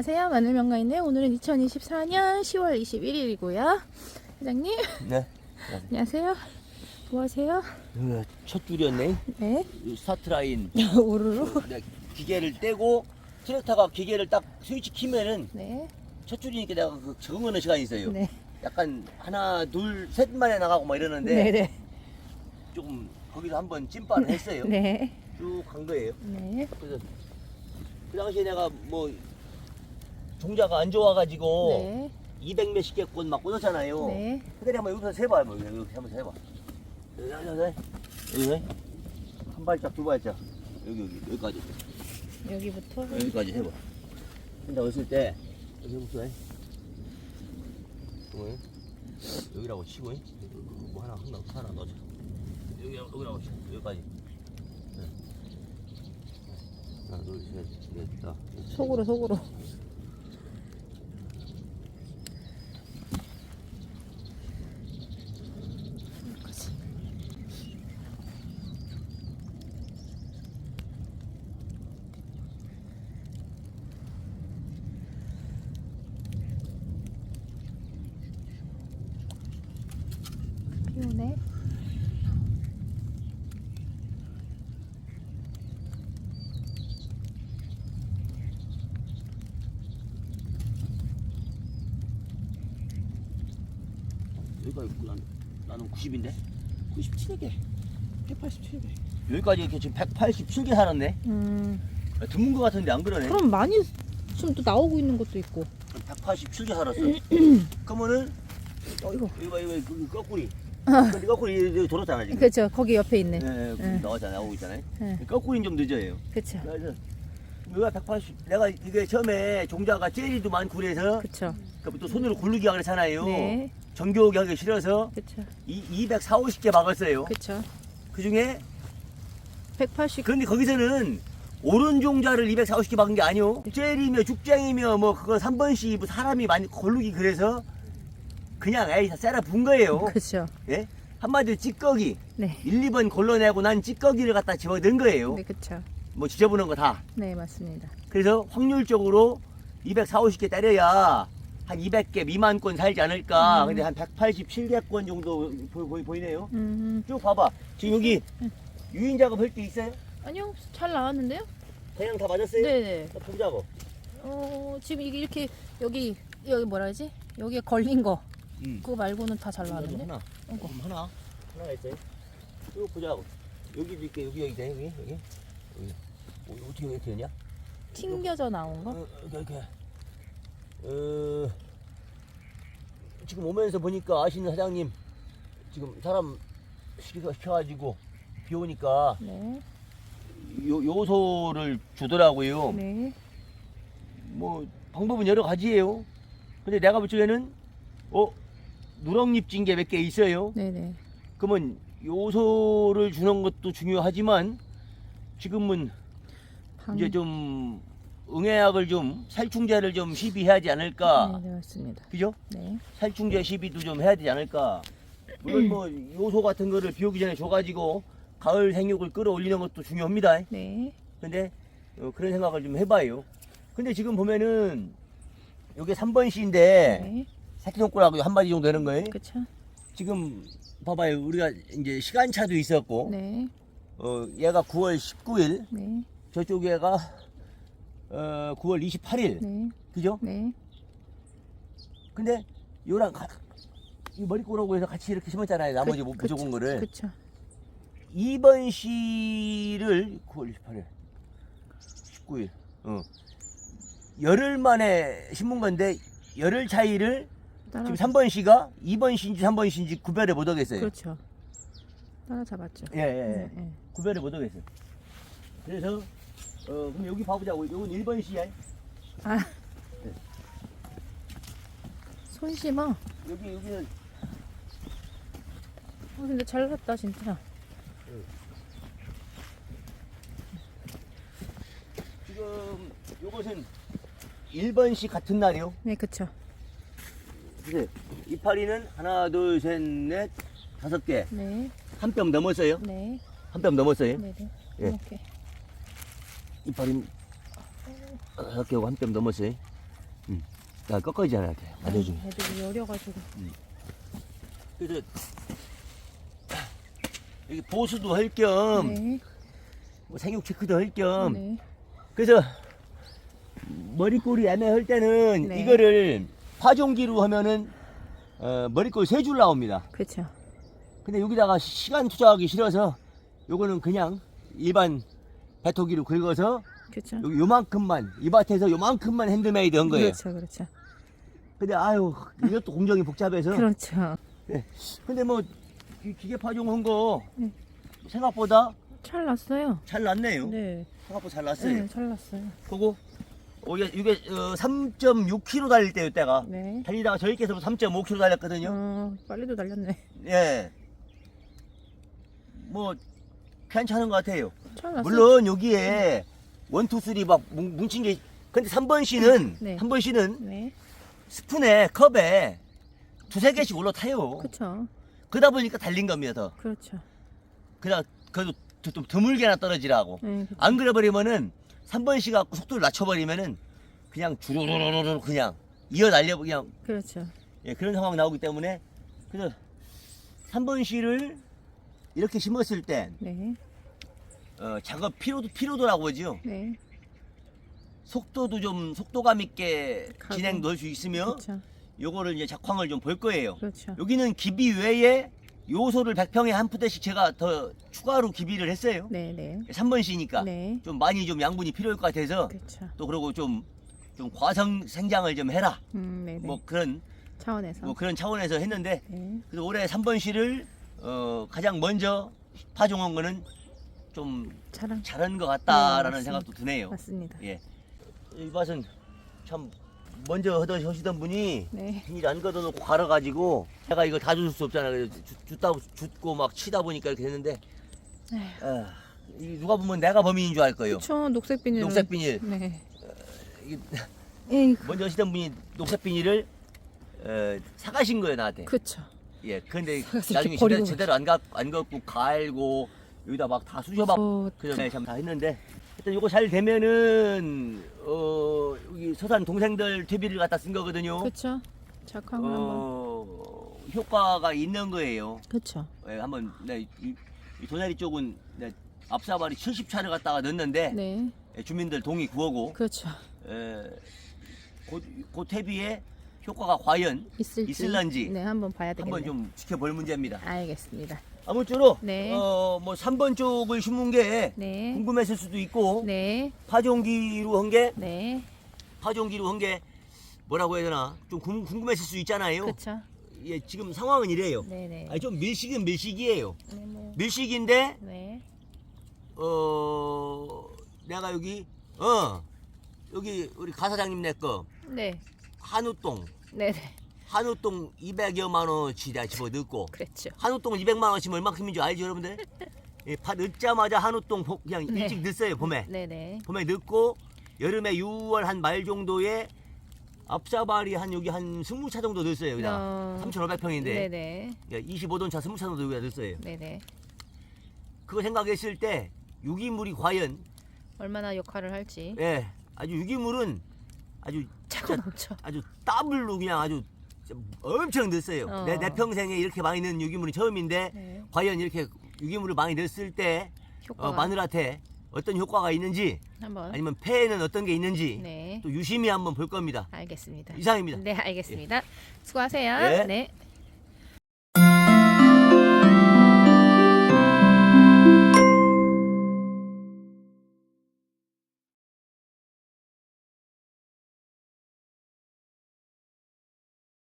안녕하세요. 마늘명가인데 오늘은 2024년 10월 21일이고요. 회장님, 네. 안녕하세요. 뭐 하세요? 이거 첫 줄이었네. 네. 이 스타트 라인. 우르르. 네, 기계를 떼고 트랙터가 기계를 딱 스위치 키면은 네. 첫 줄이니까 내가 그 적응하는 시간이 있어요. 네. 약간 하나, 둘, 셋 만에 나가고 막 이러는데 네. 네. 조금 거기서 한번 찐빠를 했어요. 네. 쭉 간 거예요. 네. 그래서 그 당시에 내가 뭐 종자가 안 좋아가지고 네. 200 몇십 개꽃 막 꽂았잖아요. 네. 그대로 한번 여기서 세봐, 뭐 여기 한번 세봐. 여기, 여기, 여기, 여기 한 발짝, 두 발짝, 여기 여기 여기까지, 여기부터. 여기까지 해봐. 근데 어렸을 때 여기부터 해. 어, 여기라고 치고, 여기 뭐 하나 하나 하나 넣자. 여기 여기라고 치고 여기까지. 네. 하나, 둘, 셋, 넷, 다. 속으로 속으로. 여기까지 난, 나는 90인데 97개. 187개. 여기까지 이렇게 지금 187개 살았네. 음. 드문 거 같은데 안 그러네. 그럼 많이 지금 또 나오고 있는 것도 있고. 187개 살았어. 그러면은 어 이거. 이거 봐, 이거 그 거꾸리. 근데 거꾸리 돌았잖아 지금. 그렇죠. 거기 옆에 있네. 네, 네, 네. 나왔잖아 나오고 있잖아요. 네. 거꾸리는 좀 늦어요. 그렇죠. 그래서 여기가 180. 내가 이게 처음에 종자가 젤리도 많고 그래서 그렇죠. 그또 손으로 고르기 하고 그랬잖아요. 네. 정교하게 하기 싫어서 그렇죠. 이 240, 50개 막았어요. 그렇죠. 그 중에 180. 그런데 거기서는 오른 종자를 240개 박은 게 아니오. 젤이며 죽쟁이며 뭐 그거 3번씩 뭐 사람이 많이 고르기 그래서 그냥 에이 쎄라 분 거예요. 그렇죠. 예? 한마디로 찌꺼기. 네. 1, 2번 골라내고 난 찌꺼기를 갖다 집어 넣은 거예요. 네, 그렇죠. 뭐 지저분한 거 다. 네, 맞습니다. 그래서 확률적으로 240, 50개 때려야 한 200개 미만 권 살지 않을까. 음. 근데 한 187개 권 정도 보, 보, 보 이네요. 음. 쭉 봐봐. 지금 여기 유인 작업 할 때 있어요? 아니요. 잘 나왔는데요? 그냥 다 맞았어요? 네, 네. 자, 보자고. 어, 지금 이게 이렇게 여기 여기 뭐라 하지? 여기에 걸린 거. 음. 그거 말고는 다 잘 나왔는데. 하나. 어이구. 그럼 하나. 하나가 있어요. 쭉 보자고. 여기도 있게 여기 여기 여기. 여기. 어, 어떻게 이렇게 되냐? 튕겨져 나온 거? 어, 이렇게 이렇게. 어, 지금 오면서 보니까 아시는 사장님 지금 사람 시켜- 시켜가지고 비 오니까 네. 요, 요소를 주더라고요. 네. 뭐 방법은 여러 가지예요. 근데 내가 볼 적에는 어 누렁잎 진게몇 개 있어요. 네, 네. 그러면 요소를 주는 것도 중요하지만 지금은 방... 이제 좀 응애약을 좀 살충제를 좀 시비해야지 않을까. 네, 네, 맞습니다. 그죠? 네. 살충제 시비도 좀 해야 되지 않을까. 물론 뭐 요소 같은 거를 비 오기 전에 줘가지고 가을 생육을 끌어올리는 것도 중요합니다. 네. 근데 어, 그런 생각을 좀 해봐요. 근데 지금 보면은 요게 3번 씨인데 네. 새끼손가락이 한 마디 정도 되는 거예요. 그렇죠. 지금 봐봐요. 우리가 이제 시간차도 있었고 네. 어, 얘가 9월 19일 네. 저쪽 얘가 어, 9월 28일 네. 그죠? 네. 근데 요랑 가, 이 머리꼬라고 해서 같이 이렇게 심었잖아요. 나머지 뭐 부족한 거를 그렇죠. 2번 씨를 9월 28일 19일 어. 열흘 만에 심은 건데 열흘 차이를 따라 지금 3번 씨가 2번 씨인지 3번 씨인지 구별을 못 하겠어요. 그렇죠. 따라잡았죠. 예, 예, 예. 네, 네. 구별을 못 하겠어요. 그래서 어, 그럼 여기 봐보자고. 이건 1번 씨야. 아. 손 심어. 여기 여기는 아, 근데 잘 났다 진짜. 지금 요것은 1번 씨 같은 날이요. 네, 그쵸. 보세요. 이파리는 하나, 둘, 셋, 넷, 다섯 개. 네, 한 뼘 넘었어요. 네, 한 뼘 넘었어요. 네, 네. 예. 이렇게. 다섯 개고 한뼘 넘었어요. 나 꺾어지잖아 이렇게 맞아주면. 애들이 여려가지고. 그래서 여기 보수도 할겸 네. 뭐 생육 체크도 할겸 네. 그래서 머리꼬리 애매할 때는 네. 이거를 파종기로 하면은 어, 머리꼬리 세 줄 나옵니다. 그렇죠. 근데 여기다가 시간 투자하기 싫어서 요거는 그냥 일반 배토기로 긁어서 그렇죠. 여기 요만큼만 이 밭에서 요만큼만 핸드메이드 한 거예요. 그렇죠. 그렇죠. 근데 아유 이것도 공정이 복잡해서 그렇죠. 근데 뭐 이 기계 파종한 거 네. 생각보다 잘 났어요. 잘 났네요. 네. 생각보다 잘 났어요. 네, 잘 났어요. 그거 어, 이게, 이게 어, 3.6km 달릴 때요 때가 네. 달리다가 저희께서 3.5km 달렸거든요. 어, 빨리도 달렸네. 예. 뭐 괜찮은 것 같아요. 물론 여기에 원투 쓰리 막 뭉- 뭉친 게 근데 3번 씨는 네. 3번 씨는 네. 스푼에 컵에 두세 개씩 올라타요. 그렇죠. 그러다 보니까 달린 겁니다. 더. 그렇죠. 그냥 그래도 좀- 좀 드물게나 떨어지라고. 네. 안 그래버리면은 3번 씨 갖고 속도를 낮춰버리면은 그냥 주르르르르 그냥 이어 날려 그냥 그렇죠. 예, 그런 상황 나오기 때문에 그래서 3번 씨를 이렇게 심었을 때 네. 어, 작업 피로도 피로도라고 하죠. 네. 속도도 좀 속도감 있게 가고. 진행도 할수 있으며 그렇죠. 요거를 이제 작황을 좀 볼 거예요. 그렇죠. 여기는 기비 외에 요소를 100평에 한 푸대씩 제가 더 추가로 기비를 했어요. 네, 네. 3번 씨니까 네. 좀 많이 좀 양분이 필요할 것 같아서 그렇죠. 또 그러고 좀, 좀 과성 생장을 좀 해라. 음, 네, 네. 뭐 그런 차원에서. 뭐 그런 차원에서 했는데 네. 그래서 올해 3번 씨를 어, 가장 먼저 파종한 거는 좀 자랑. 잘한 것 같다라는 네, 생각도 드네요. 맞습니다. 예. 이 밭은 참 먼저 하시던 분이 네. 비닐 안 걷어놓고 갈아가지고 제가 이거 다줄 수 없잖아요. 그래서 주- 줬다고 줬고 막 치다 보니까 이렇게 됐는데 에휴. 아, 이 누가 보면 내가 범인인 줄 알 거예요. 그렇죠. 녹색 비닐. 녹색 비닐. 네. 이게 에이, 먼저 하시던 분이 녹색 비닐을 어, 사가신 거예요 나한테. 그렇죠. 예. 근데 사가서 나중에 버리고 제대로, 제대로 안, 가, 안 걷고 갈고 여기다 막 다 쑤셔박 어, 그전에 참다 했는데 일단 이거 잘 되면은 어 여기 서산 동생들 퇴비를 갖다 쓴 거거든요. 그렇죠. 작황을 한번. 어 효과가 있는 거예요. 그렇죠. 예, 한번 네, 이, 이 도내리 쪽은 네, 앞사발이 70차를 갖다가 넣었는데 네. 예, 주민들 동의 구하고 그렇죠. 예, 그, 그 퇴비에 효과가 과연 있을지. 있을런지 네, 한번 봐야 되겠네요. 한번 좀 지켜볼 문제입니다. 알겠습니다. 아무쪼록 네. 어뭐 3번 쪽을 심은 게 네. 궁금했을 수도 있고 네. 파종기로 한 게 네. 파종기로 한 게 뭐라고 해야 되나 좀 궁, 궁금했을 수 있잖아요. 그렇죠. 예, 지금 상황은 이래요. 네, 네. 아니 좀 밀식은 밀식이에요. 네, 뭐. 밀식인데 네. 어 내가 여기 어 여기 우리 가사장님 내 거 네. 한우똥 네, 네. 한우똥 200여만 원어치 다 집어 넣고 그렇죠. 한우똥 200만 원치면 얼마큼인 줄 알죠 여러분들? 예, 파 넣자마자 한우똥 보- 그냥 네. 일찍 넣었어요 봄에 네, 네. 봄에 넣고 여름에 6월 한 말 정도에 앞사발이 한 여기 한 20차 정도 넣었어요 여기다가 어. 3,500평인데 예, 네, 네. 25돈 차 20차 정도 여기다 넣었어요 네, 네. 그거 생각했을 때 유기물이 과연 얼마나 역할을 할지. 예 아주 유기물은 아주 진짜 넘쳐. 아주 더블로 그냥 아주 엄청 넣었어요 어. 내, 내 평생에 이렇게 많이 넣은 유기물이 처음인데 네. 과연 이렇게 유기물을 많이 넣었을 때 효과가 어, 마늘한테 어떤 효과가 있는지 한번. 아니면 폐에는 어떤 게 있는지 네. 또 유심히 한번 볼 겁니다 알겠습니다. 이상입니다 네, 알겠습니다. 수고하세요. 예. 네.